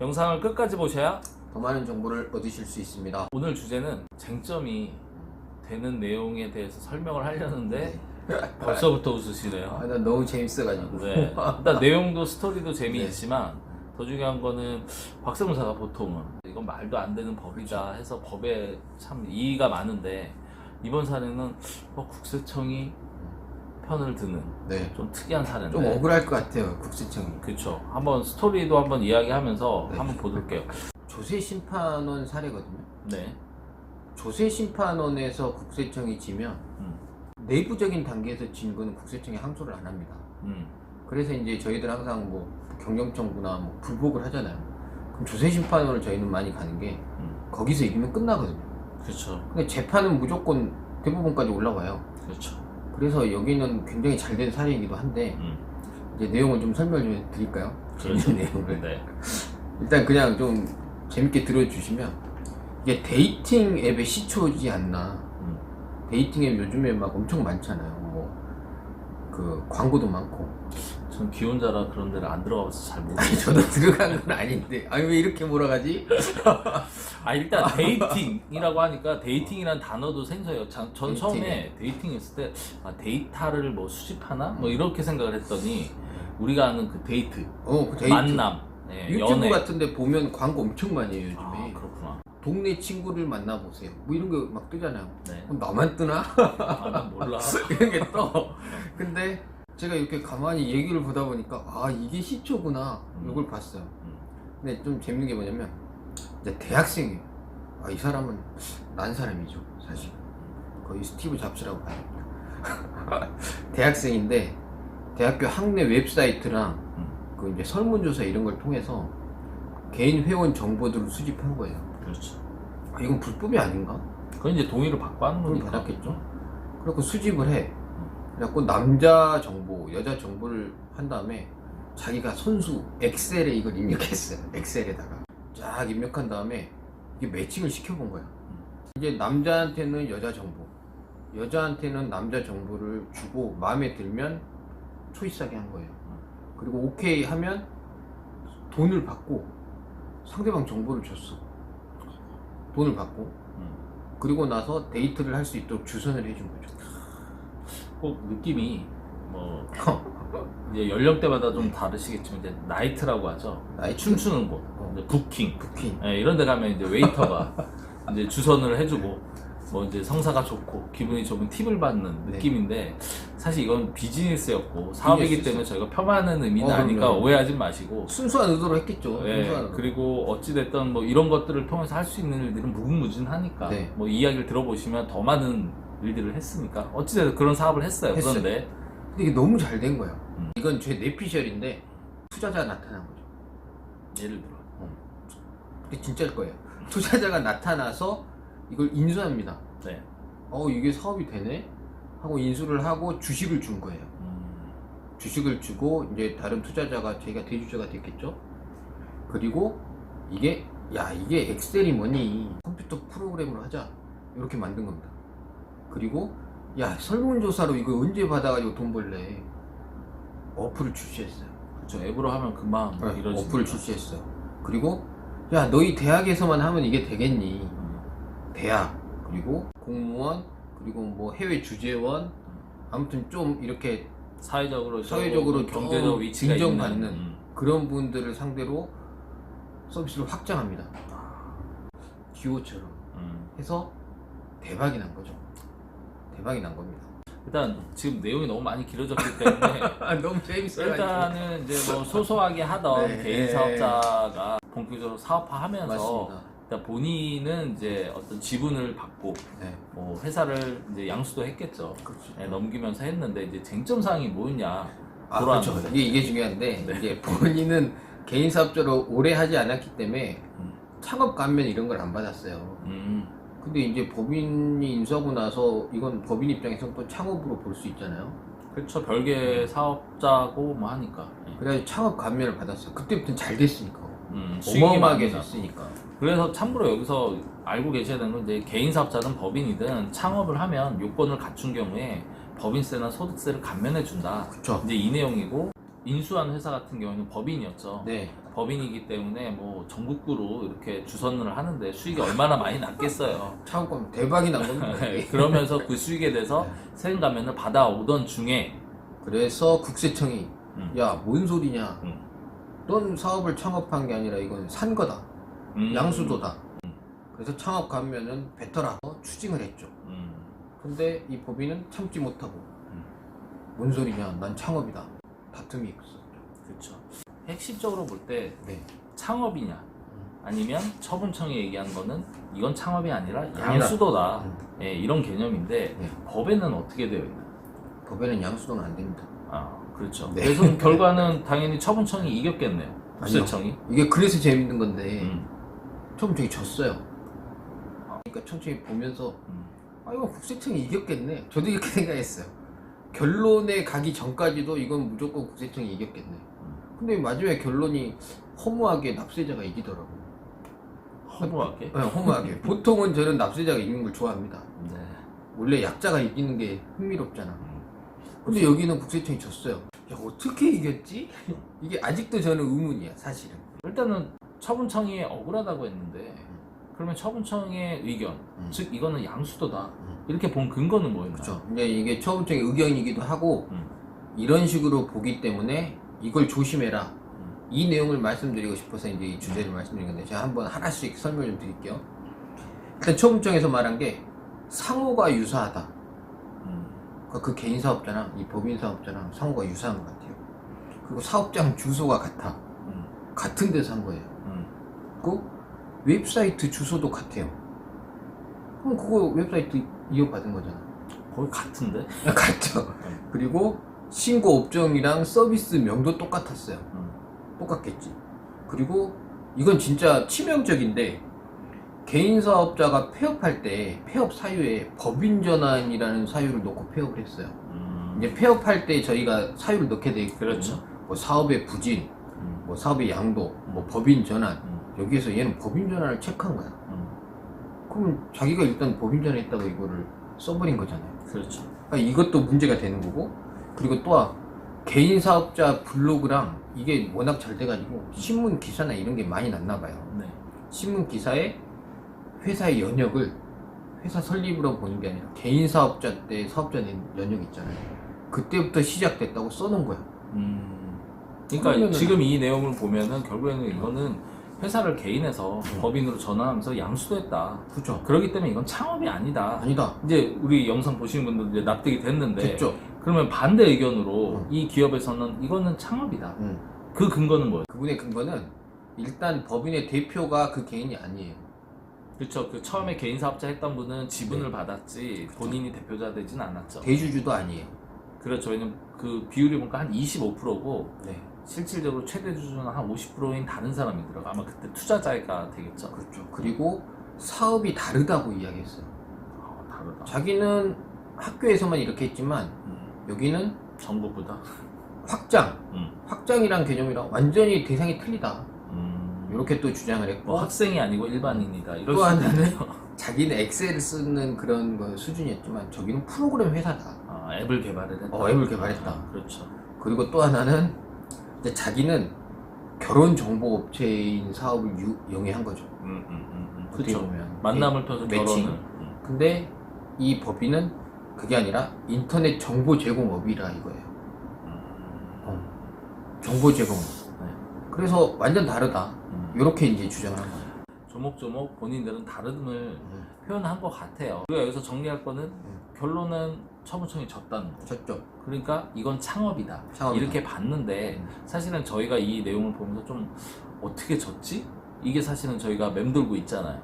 영상을 끝까지 보셔야 더 많은 정보를 얻으실 수 있습니다. 오늘 주제는 쟁점이 되는 내용에 대해서 설명을 하려는데 벌써부터 웃으시네요. 아, 난 너무 재밌어가지고. 네. 일단 내용도 스토리도 재미있지만 더 중요한 거는 박세무사가 보통은 이건 말도 안 되는 법이다 해서 법에 참 이의가 많은데 이번 사례는 어, 국세청이 편을 드는 네. 좀 특이한 사례인데 좀 억울할 것 같아요, 국세청이. 그렇죠. 한번 스토리도 한번 이야기하면서 네. 한번 보실게요. 조세 심판원 사례거든요. 네. 조세 심판원에서 국세청이 지면 음. 내부적인 단계에서 진 거는 국세청이 항소를 안 합니다. 음. 그래서 이제 저희들 항상 뭐 경영청구나 뭐 불복을 하잖아요. 그럼 조세 심판원을 저희는 많이 가는 게 음. 거기서 이기면 끝나거든요. 그렇죠. 근데 재판은 무조건 대부분까지 올라와요. 그렇죠. 그래서 여기는 굉장히 잘 된 사례이기도 한데 음. 이제 내용을 좀 설명 좀 드릴까요? 그렇죠. 내용을. 네. 일단 그냥 좀 재밌게 들어주시면 이게 데이팅 앱의 시초지 않나. 음. 데이팅 앱 요즘에 막 엄청 많잖아요. 뭐 그 광고도 많고. 전 기혼자라 그런 데를 안 들어가봐서 잘 아니 모르겠어요. 저도 들어간 건 아닌데. 아니 왜 이렇게 몰아가지? 아 일단 데이팅이라고 하니까 데이팅이란 단어도 생소해요. 전, 전 데이팅. 처음에 데이팅 했을 때 아, 데이터를 뭐 수집하나 뭐 이렇게 생각을 했더니 우리가 아는 그 데이트, 어, 그 데이트. 만남, 예, 유튜브 연애. 같은데 보면 광고 엄청 많이 해요 요즘에. 아 그렇구나. 동네 친구를 만나보세요. 뭐 이런 거 막 뜨잖아요. 네. 그럼 나만 뜨나? 아난 몰라. 이런 게 떠. 근데 제가 이렇게 가만히 얘기를 보다 보니까 아 이게 시초구나. 음. 이걸 봤어요. 음. 근데 좀 재밌는 게 뭐냐면 이제 대학생이에요. 아 이 사람은 난 사람이죠 사실. 거의 스티브 잡스라고 봐야 됩니다. 대학생인데 대학교 학내 웹사이트랑 음. 그 이제 설문조사 이런 걸 통해서 개인 회원 정보들을 수집한 거예요. 그렇죠. 아, 이건 불법이 아닌가? 그건 이제 동의를 받고 하는 거니까. 받았겠죠. 그래갖고 수집을 해. 그래갖고 남자 정보, 여자 정보를 한 다음에 자기가 손수 엑셀에 이걸 입력했어요. 엑셀에다가 쫙 입력한 다음에 이게 매칭을 시켜본 거야. 이제 남자한테는 여자 정보, 여자한테는 남자 정보를 주고 마음에 들면 초이스하게 한 거예요. 그리고 오케이 하면 돈을 받고 상대방 정보를 줬어. 돈을 받고 음. 그리고 나서 데이트를 할 수 있도록 주선을 해준 거죠. 꼭 느낌이 뭐 이제 연령대마다 좀 다르시겠지만 이제 나이트라고 하죠. 나이트? 춤추는 곳, 어. 이제 부킹. 부킹. 예, 이런 데 가면 이제 웨이터가 이제 주선을 해주고 뭐 이제 성사가 좋고 기분이 좋으면 팁을 받는 네. 느낌인데 사실 이건 비즈니스였고 사업이기. 때문에 저희가 폄하하는 의미는 어, 아니까 그럼요. 오해하지 마시고 순수한 의도로 했겠죠. 예, 순수한 의도. 그리고 어찌됐든 뭐 이런 것들을 통해서 할 수 있는 일들은 무궁무진하니까 네. 뭐 이야기를 들어보시면 더 많은 일들을 했으니까 어찌됐든 그런 사업을 했어요. 했어요. 그런데 근데 이게 너무 잘 된 거야. 음. 이건 제 뇌피셜인데 투자자 나타난 거죠. 예를 들어 이게 진짜일 거예요. 투자자가 나타나서 이걸 인수합니다. 네. 어 이게 사업이 되네 하고 인수를 하고 주식을 준 거예요. 음, 주식을 주고 이제 다른 투자자가 저희가 대주주가 됐겠죠. 그리고 이게 야 이게 엑셀이 뭐니 컴퓨터 프로그램으로 하자 이렇게 만든 겁니다. 그리고 야 설문조사로 이거 언제 받아가지고 돈 벌래 어플을 출시했어요. 그렇죠. 앱으로 하면 금방 네, 이루어지니까. 어플을 출시했어요. 그리고 야 너희 대학에서만 하면 이게 되겠니? 음, 대학 그리고 공무원 그리고 뭐 해외 주재원 아무튼 좀 이렇게 사회적으로 사회적으로 좀 경제적 좀 위치가 인정받는 음. 그런 분들을 상대로 서비스를 확장합니다. 듀오처럼 음. 해서 대박이 난 거죠. 대박이 난 겁니다. 일단 지금 내용이 너무 많이 길어졌기 때문에 아 너무 재밌어요. 일단은 이제 뭐 소소하게 하던 네. 개인 사업자가 본격적으로 사업화하면서 맞습니다. 일단 본인은 이제 어떤 지분을 받고 네, 뭐 회사를 이제 양수도 했겠죠. 그렇죠. 네, 넘기면서 했는데 이제 쟁점 사항이 뭐였냐 아, 돌아왔는 그렇죠. 거죠. 이게, 이게 중요한데 네. 이게 본인은 개인 사업자로 오래 하지 않았기 때문에 음. 창업 감면 이런 걸 안 받았어요. 음, 근데 이제 법인이 인수하고 나서 이건 법인 입장에서는 또 창업으로 볼 수 있잖아요. 그렇죠. 별개 사업자고 뭐 하니까. 예. 그래서 창업 감면을 받았어요. 그때부터는 잘 됐으니까. 음, 어마어마하게 됐으니까. 그래서 참고로 여기서 알고 계셔야 되는 건 이제 개인 사업자든 법인이든 창업을 하면 요건을 갖춘 경우에 법인세나 소득세를 감면해 준다. 그쵸. 이제 이 내용이고 인수한 회사 같은 경우는 법인이었죠. 네. 법인이기 때문에 뭐 전국구로 이렇게 주선을 하는데 수익이 얼마나 많이 났겠어요. 창업권 대박이 난 겁니다. 네, 그러면서 그 수익에 대해서 세금 감면을 받아오던 중에 그래서 국세청이 음. 야 뭔 소리냐? 음. 넌 사업을 창업한 게 아니라 이건 산 거다. 음, 양수도다. 그래서 창업 감면은 뱉어라 어, 추징을 했죠. 음, 근데 이 법인은 참지 못하고 음. 뭔 소리냐? 난 창업이다. 다툼이 있었죠. 그렇죠. 핵심적으로 볼 때 네. 창업이냐 아니면 처분청이 얘기한 거는 이건 창업이 아니라. 양수도다. 음. 예, 이런 개념인데 네. 법에는 어떻게 되어 있나요? 법에는 양수도는 안 됩니다. 아, 그렇죠. 네. 그래서 결과는 당연히 처분청이 이겼겠네요. 국세청이. 이게 그래서 재밌는 건데 음, 처음청이 졌어요. 그러니까 청청이 보면서 음, 아 이거 국세청이 이겼겠네. 저도 이렇게 생각했어요. 결론에 가기 전까지도 이건 무조건 국세청이 이겼겠네. 근데 마지막에 결론이 허무하게 납세자가 이기더라고. 허무하게. 네, 허무하게. 보통은 저는 납세자가 이기는 걸 좋아합니다. 네. 원래 약자가 이기는 게 흥미롭잖아. 음, 근데 여기는 국세청이 졌어요. 야 어떻게 이겼지? 이게 아직도 저는 의문이야 사실은. 일단은 처분청이 억울하다고 했는데 그러면 처분청의 의견, 음. 즉 이거는 양수도다. 음. 이렇게 본 근거는 뭐였나요? 그렇죠. 근데 이게 처음청의 의견이기도 하고 음. 이런 식으로 보기 때문에 이걸 조심해라. 음. 이 내용을 말씀드리고 싶어서 이제 이 주제를 말씀드린 건데 제가 한번 하나씩 설명 좀 드릴게요. 일단 처음청에서 말한 게 상호가 유사하다. 음, 그러니까 그 개인 사업자랑 이 법인 사업자랑 상호가 유사한 것 같아요. 그리고 사업장 주소가 같아. 음, 같은 데서 한 거예요. 음. 그리고 웹사이트 주소도 같아요. 그럼 그거 웹사이트 이어받은 거잖아. 거의 같은데? 같죠. 그리고 신고 업종이랑 서비스 명도 똑같았어요. 음, 똑같겠지. 그리고 이건 진짜 치명적인데 개인 사업자가 폐업할 때 폐업 사유에 법인 전환이라는 사유를 놓고 폐업을 했어요. 음, 이제 폐업할 때 저희가 사유를 넣게 돼 있거든요. 그렇죠. 뭐 사업의 부진, 음, 뭐 사업의 양도, 뭐 법인 전환. 음, 여기에서 얘는 법인 전환을 체크한 거야. 음, 그럼 자기가 일단 법인 전환했다고 이거를 써버린 거잖아요. 그렇죠. 그러니까 이것도 문제가 되는 거고 그리고 또 개인 사업자 블로그랑 이게 워낙 잘 돼가지고 신문 기사나 이런 게 많이 났나 봐요. 네. 신문 기사에 회사의 연역을 회사 설립으로 보는 게 아니라 개인 사업자 때 사업자 낸 연역 있잖아요. 그때부터 시작됐다고 써놓은 거야. 음, 그러니까 그러면은- 지금 이 내용을 보면은 결국에는 이거는 회사를 개인에서 법인으로 전환하면서 양수도했다. 그죠? 그렇기 때문에 이건 창업이 아니다. 아니다. 이제 우리 영상 보시는 분들 이제 납득이 됐는데 됐죠? 그러면 반대 의견으로 음. 이 기업에서는 이거는 창업이다. 응. 그 근거는 뭐예요? 그분의 근거는 일단 법인의 대표가 그 개인이 아니에요. 그렇죠. 그 처음에 개인 사업자 했던 분은 지분을 네. 받았지 본인이 대표자 되진 않았죠. 대주주도 아니에요. 그렇죠. 왜냐면 그 비율이 보니까 한 25%고 네. 실질적으로 최대 주주는 한 50%인 다른 사람이 들어가. 아마 그때 투자자가 되겠죠. 그렇죠. 그리고 사업이 다르다고 이야기했어요. 아, 다르다. 자기는 학교에서만 이렇게 했지만 음, 여기는 전국보다. 확장, 음, 확장이란 개념이랑 완전히 대상이 틀리다. 음, 이렇게 또 주장을 했고 뭐 학생이 아니고 일반인이다. 이럴 또수 하나는. 자기는 엑셀을 쓰는 그런 거 수준이었지만 저기는 프로그램 회사다. 아, 앱을 개발했다. 어, 앱을 개발했다. 아, 그렇죠. 그리고 또 하나는 이제 자기는 결혼 정보 업체인 사업을 유, 영위한 거죠. 음, 음, 음, 음. 어떻게 그렇죠. 보면 만남을 펴서 매칭. 결혼을. 음. 근데 이 법인은 그게 아니라 인터넷 정보 제공업이라 이거예요. 어. 정보 제공업. 네. 그래서 완전 다르다. 음. 이렇게 이제 주장을 한 거예요. 조목조목 본인들은 다름을 음. 표현한 것 같아요. 우리가 여기서 정리할 거는 음. 결론은 처분청이 졌다는 거. 졌죠. 그러니까 이건 창업이다. 창업이다. 이렇게 봤는데 음. 사실은 저희가 이 내용을 보면서 좀 어떻게 졌지? 이게 사실은 저희가 맴돌고 있잖아요.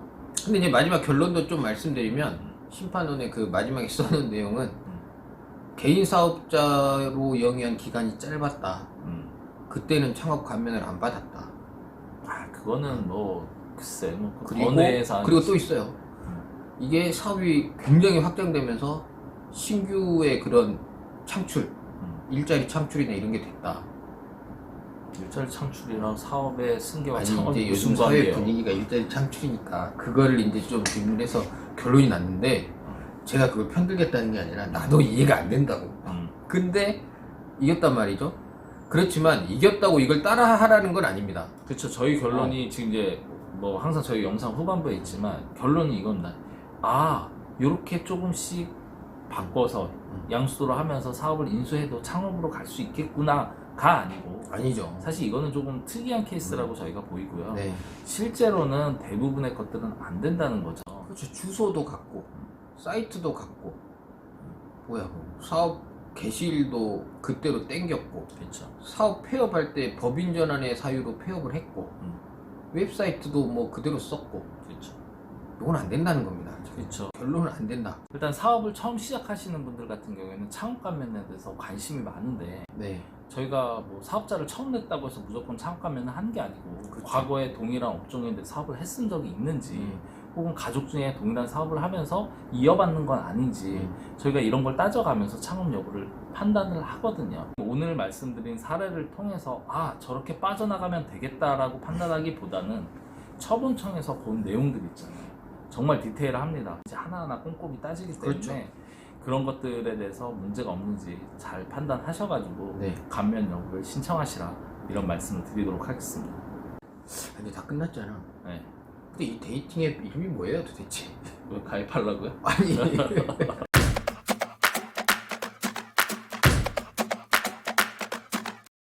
근데 이제 마지막 결론도 좀 말씀드리면 심판원의 그 마지막에 써놓은 내용은 개인 사업자로 영위한 기간이 짧았다. 음. 그때는 창업 감면을 안 받았다. 아 그거는 뭐 글쎄 뭐 그리고 번외 사안 그리고 또 있어요. 이게 사업이 굉장히 확장되면서 신규의 그런 창출, 음. 일자리 창출이나 이런 게 됐다. 일자리 창출이랑 사업의 승계와 아니 이제 요즘 사회? 분위기가 일자리 창출이니까 그거를 이제 좀 질문해서 결론이 났는데 제가 그걸 편들겠다는 게 아니라 나도 이해가 안 된다고. 음. 근데 이겼단 말이죠. 그렇지만 이겼다고 이걸 따라 하라는 건 아닙니다. 그렇죠. 저희 결론이 지금 이제 뭐 항상 저희 영상 후반부에 있지만 결론이 이겁니다. 아, 요렇게 조금씩 바꿔서 음. 양수도로 하면서 사업을 인수해도 창업으로 갈 수 있겠구나가 아니고 아니죠. 사실 이거는 조금 특이한 케이스라고 저희가 보이고요. 네. 실제로는 대부분의 것들은 안 된다는 거죠. 그렇죠. 주소도 갖고 사이트도 갖고 뭐야 뭐 사업 개시일도 그때로 땡겼고 그렇죠. 사업 폐업할 때 법인 전환의 사유로 폐업을 했고 음. 웹사이트도 뭐 그대로 썼고 그렇죠. 이건 안 된다는 겁니다. 그렇죠. 결론은 안 된다. 일단 사업을 처음 시작하시는 분들 같은 경우에는 창업 감 면에 대해서 관심이 많은데 네. 저희가 뭐 사업자를 처음 냈다고 해서 무조건 창업 감면을 한게 아니고 그쵸. 과거에 동일한 업종인데 사업을 했은 적이 있는지 음. 혹은 가족 중에 동일한 사업을 하면서 이어받는 건 아닌지 음. 저희가 이런 걸 따져가면서 창업 여부를 판단을 하거든요. 오늘 말씀드린 사례를 통해서 아 저렇게 빠져나가면 되겠다라고 판단하기보다는 처분청에서 본 내용들 있잖아요. 정말 디테일합니다. 이제 하나하나 꼼꼼히 따지기 때문에 그렇죠. 그런 것들에 대해서 문제가 없는지 잘 판단하셔가지고 네. 감면 여부를 신청하시라 이런 말씀을 드리도록 하겠습니다. 아니 다 끝났잖아. 네. 근데 이 데이팅 앱 이름이 뭐예요 도대체? 왜 가입하려고요? 아니